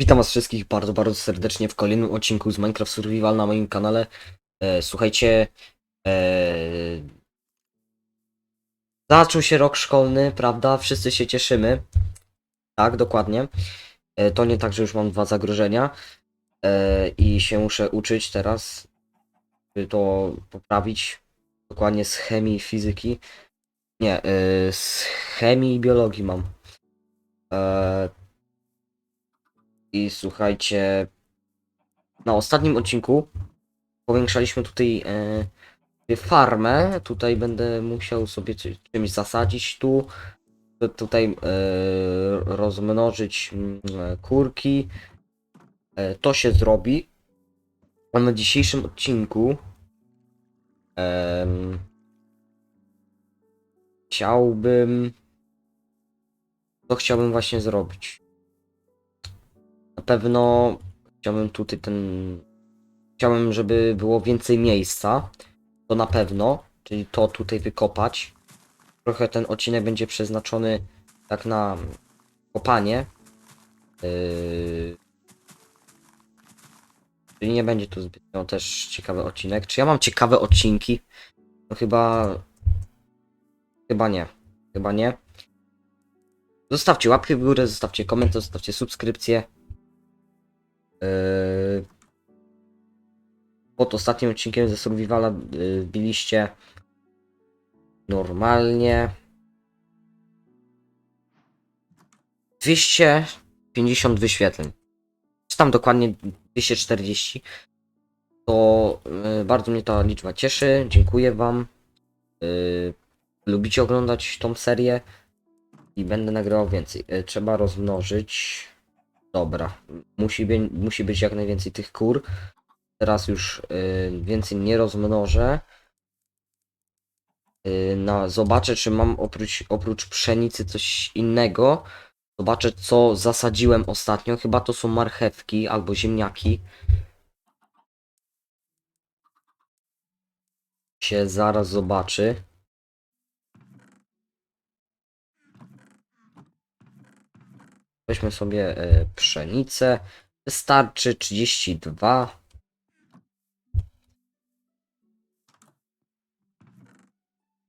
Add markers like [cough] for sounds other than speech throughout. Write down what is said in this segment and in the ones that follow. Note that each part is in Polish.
Witam was wszystkich bardzo, bardzo serdecznie w kolejnym odcinku z Minecraft Survival na moim kanale. E, słuchajcie, e, zaczął się rok szkolny, prawda? Wszyscy się cieszymy. Tak, dokładnie. E, to nie tak, że już mam dwa zagrożenia e, i się muszę uczyć teraz, by to poprawić. Dokładnie z chemii i fizyki. Nie, e, z chemii i biologii mam. E, i słuchajcie, na ostatnim odcinku powiększaliśmy tutaj e, farmę. Tutaj będę musiał sobie czy- czymś zasadzić tu. Tu- Tutaj e, rozmnożyć mm, e, kurki. E, to się zrobi. A na dzisiejszym odcinku em, chciałbym. To chciałbym właśnie zrobić. Na pewno chciałbym tutaj ten. Chciałbym, żeby było więcej miejsca. To na pewno. Czyli to tutaj wykopać. Trochę ten odcinek będzie przeznaczony tak na kopanie. Yy... Czyli nie będzie tu zbytnio też ciekawy odcinek. Czy ja mam ciekawe odcinki? No chyba. Chyba nie. Chyba nie. Zostawcie łapkę w górę, zostawcie komentarz, zostawcie subskrypcję. Yy, pod ostatnim odcinkiem ze Survivala yy, biliście normalnie 250 wyświetleń. Czy tam dokładnie 240. To yy, bardzo mnie ta liczba cieszy. Dziękuję Wam. Lubicie oglądać tą serię i będę nagrywał więcej. Trzeba rozmnożyć. Dobra, musi, być, musi być jak najwięcej tych kur. Teraz już y, więcej nie rozmnożę. Y, zobaczę, czy mam oprócz, oprócz pszenicy coś innego. Zobaczę, co zasadziłem ostatnio. Chyba to są marchewki albo ziemniaki. Się zaraz zobaczy. Weźmy sobie e, pszenicę. Wystarczy 32.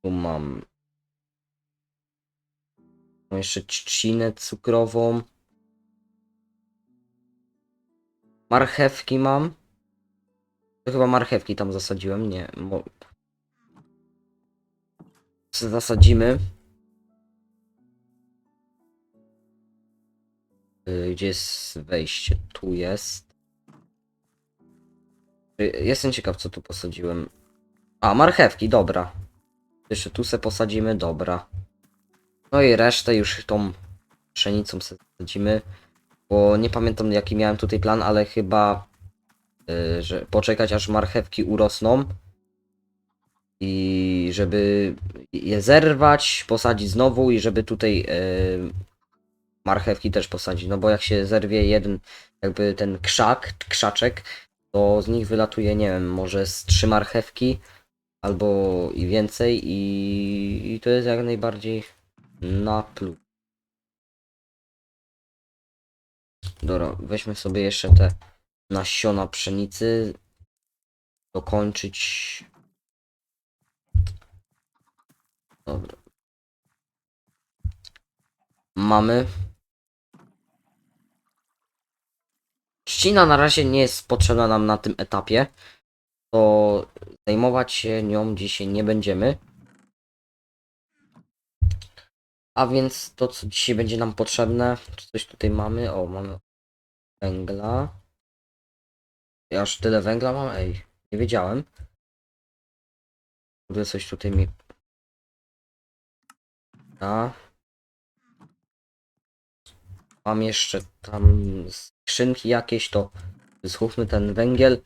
Tu mam mam jeszcze trzcinę cukrową. Marchewki mam. To chyba marchewki tam zasadziłem, nie. Mo... Zasadzimy. Gdzie jest wejście? Tu jest. Y, Jestem ciekaw, co tu posadziłem. A, marchewki, dobra. Jeszcze tu se posadzimy, dobra. No i resztę już tą pszenicą se posadzimy. Bo nie pamiętam jaki miałem tutaj plan, ale chyba, y, że poczekać aż marchewki urosną. I żeby je zerwać, posadzić znowu i żeby tutaj y, marchewki też posadzić, no bo jak się zerwie jeden, jakby ten krzak, krzaczek, to z nich wylatuje, nie wiem, może z trzy marchewki albo i więcej i, i to jest jak najbardziej na plus. Dobra, weźmy sobie jeszcze te nasiona pszenicy, dokończyć. Dobra. Mamy. Trzcina na razie nie jest potrzebna nam na tym etapie. To zajmować się nią dzisiaj nie będziemy. A więc to, co dzisiaj będzie nam potrzebne, czy coś tutaj mamy? O, mamy węgla. Ja aż tyle węgla mam? Ej, nie wiedziałem. Kurde, coś tutaj mi... A. Mam jeszcze tam skrzynki jakieś, to schówmy ten węgiel.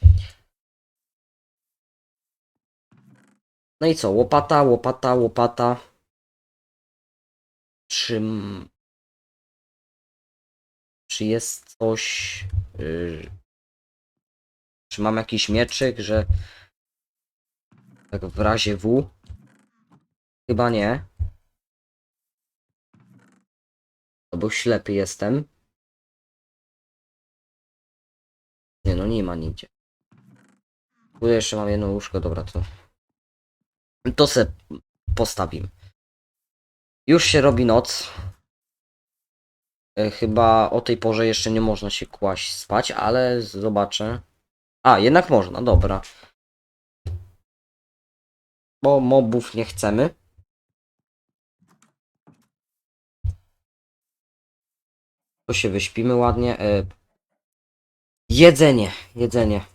No i co? Łopata, łopata, łopata. Czy... Czy jest coś... y, Czy mam jakiś mieczyk, że... Tak w razie W? Chyba nie. Bo ślepy jestem. Nie no, nie ma nigdzie. Tu jeszcze mam jedno łóżko, dobra, to... To se postawimy. Już się robi noc. E, Chyba o tej porze jeszcze nie można się kłaść spać, ale zobaczę. A, jednak można, dobra. Bo mobów nie chcemy. To się wyśpimy ładnie. Jedzenie, jedzenie.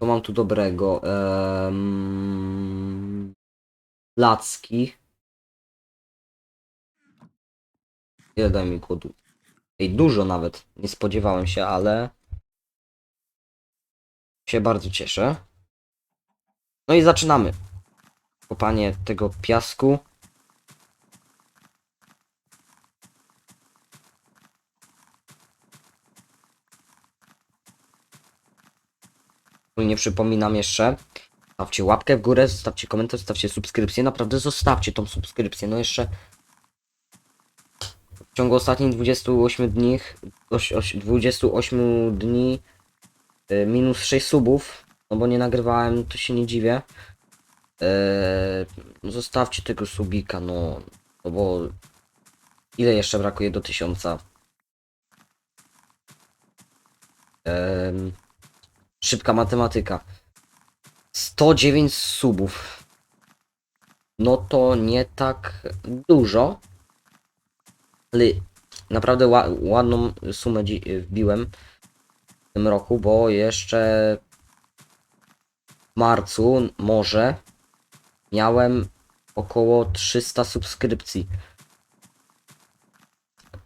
Co mam tu dobrego? Um... Placki. Ile daj mi głodu? Ej, dużo nawet. Nie spodziewałem się, ale... Się bardzo cieszę. No i zaczynamy. Kopanie tego piasku. Nie przypominam jeszcze. Stawcie łapkę w górę, zostawcie komentarz, zostawcie subskrypcję. Naprawdę zostawcie tą subskrypcję. No jeszcze w ciągu ostatnich 28 dni, oś- oś- 28 dni y, minus 6 subów, no bo nie nagrywałem, to się nie dziwię. Eee, zostawcie tego subika, no, no bo ile jeszcze brakuje do 1000? Eee, szybka matematyka. 109 subów. No to nie tak dużo. Ale naprawdę ła ładną sumę wbiłem w tym roku, bo jeszcze w marcu może miałem około 300 subskrypcji.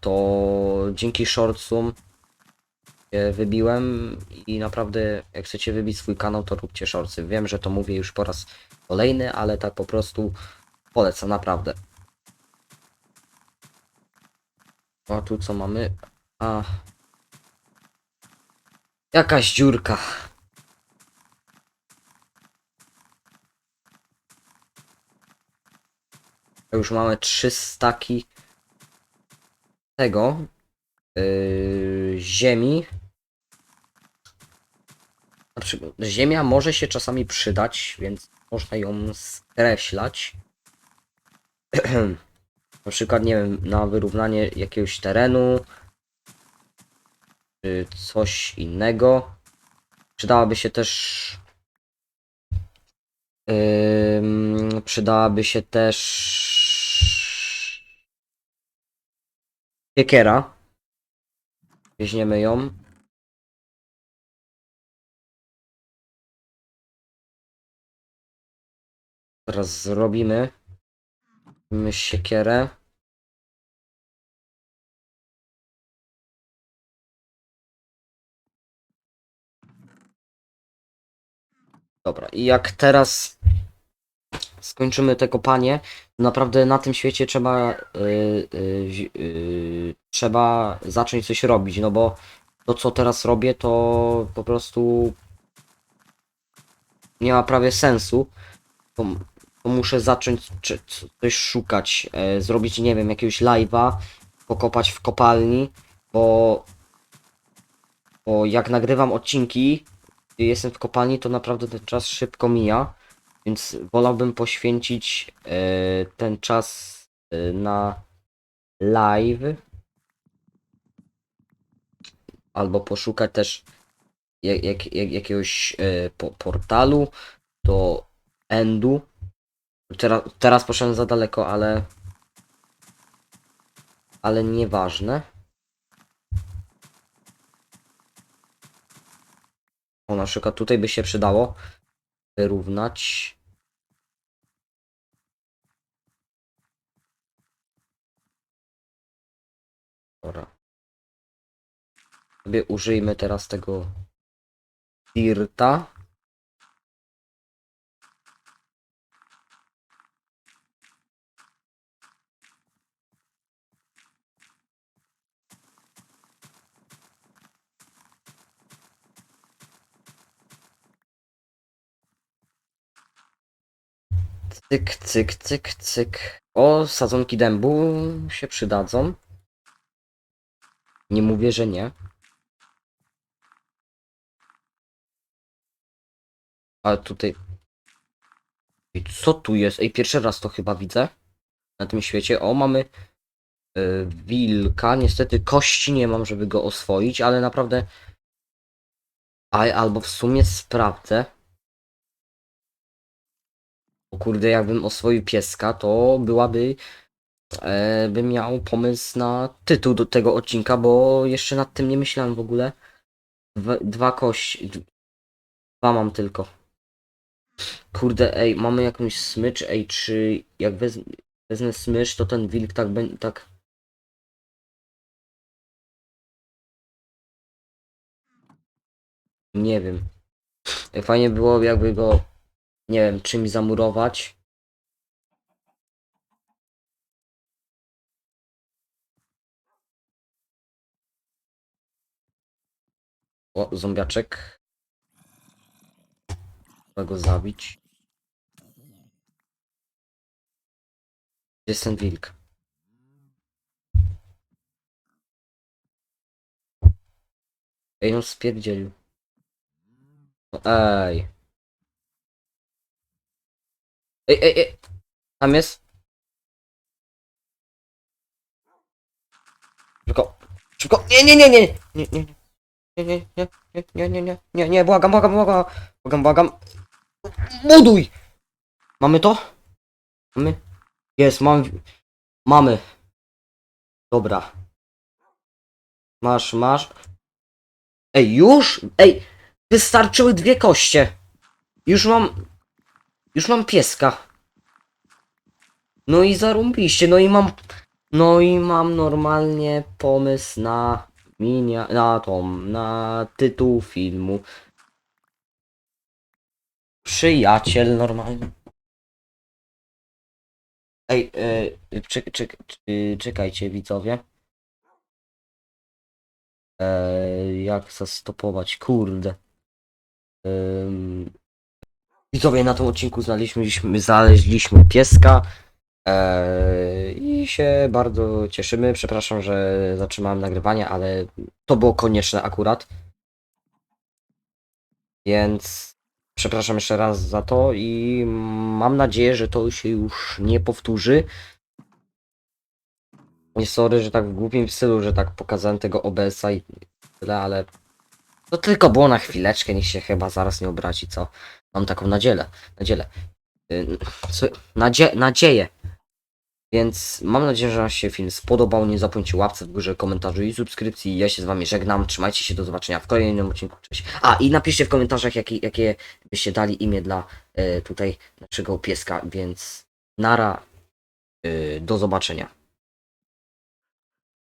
To dzięki shortsom się wybiłem i naprawdę jak chcecie wybić swój kanał to róbcie shortsy. Wiem, że to mówię już po raz kolejny, ale tak po prostu polecam naprawdę. A tu co mamy? A. Jakaś dziurka. Już mamy trzy staki tego yy, ziemi. Ziemia może się czasami przydać, więc można ją skreślać. [clears throat] Na przykład, nie wiem, na wyrównanie jakiegoś terenu, czy coś innego. Przydałaby się też. Ym, przydałaby się też. Siekiera. Weźmiemy ją. Teraz zrobimy. Mamy siekierę. Dobra, i jak teraz skończymy te kopanie, naprawdę na tym świecie trzeba y, y, zi- y, trzeba zacząć coś robić, no bo to co teraz robię to po prostu nie ma prawie sensu. Muszę zacząć coś szukać, e, zrobić nie wiem jakiegoś live'a, pokopać w kopalni, bo bo jak nagrywam odcinki, jestem w kopalni, to naprawdę ten czas szybko mija, więc wolałbym poświęcić e, ten czas e, na live. Albo poszukać też jak, jak, jak, jakiegoś e, po, portalu do endu. Teraz, teraz poszedłem za daleko, ale ale nieważne. O, na przykład tutaj by się przydało wyrównać. Dobra. Sobie użyjmy teraz tego dirta. Cyk, cyk, cyk, cyk. O, sadzonki dębu się przydadzą. Nie mówię, że nie. Ale tutaj... Co tu jest? Ej, pierwszy raz to chyba widzę. Na tym świecie. O, mamy yy, wilka. Niestety kości nie mam, żeby go oswoić, ale naprawdę... Aj, albo w sumie sprawdzę. O kurde, jakbym oswoił pieska, to byłaby E, bym miał pomysł na tytuł do tego odcinka, bo jeszcze nad tym nie myślałem w ogóle. Dwa, dwa kości. Dwa mam tylko. Kurde, ej, mamy jakąś smycz, ej, czy jak wez, wezmę smycz, to ten wilk tak będzie, tak... Nie wiem. Fajnie było, jakby go, nie wiem, czymś zamurować. O, zombiaczek. Trzeba go zabić. Gdzie jest ten wilk? Ej, on spierdzielił. No, Ej. Ej, ej, ej. Tam jest. Szybko. Szybko. Nie, nie, nie, nie. Nie, nie, nie. Nie, nie, nie, nie, nie, nie, nie, błagam, błagam, błagam, błagam, błagam. Buduj! Mamy to? Mamy? Jest, mam, mamy. Dobra. Masz, masz. Ej, już? Ej, wystarczyły dwie koście. Już mam, już mam pieska. No i zarąbiście, no i mam, no i mam normalnie pomysł na minia, na tą, na tytuł filmu. Przyjaciel normalnie. Ej, yy, czekajcie widzowie. Eee, jak zastopować, kurde. Widzowie, na tym odcinku znaleźliśmy, znaleźliśmy pieska. Eee, I się bardzo cieszymy. Przepraszam, że zatrzymałem nagrywanie, ale to było konieczne akurat. Więc przepraszam jeszcze raz za to i mam nadzieję, że to się już nie powtórzy. Nie sorry, że tak w głupim stylu, że tak pokazałem tego OBS-a i tyle, ale to tylko było na chwileczkę, niech się chyba zaraz nie obrazi, co? Mam taką nadzieję, nadzieję. Yy, Nadzie nadzieję. Więc mam nadzieję, że się film spodobał. Nie zapomnijcie łapce w górze, komentarzu i subskrypcji. Ja się z Wami żegnam. Trzymajcie się, do zobaczenia w kolejnym odcinku. Cześć. A i napiszcie w komentarzach, jakie, jakie byście dali imię dla e, tutaj naszego pieska. Więc nara. E, do zobaczenia.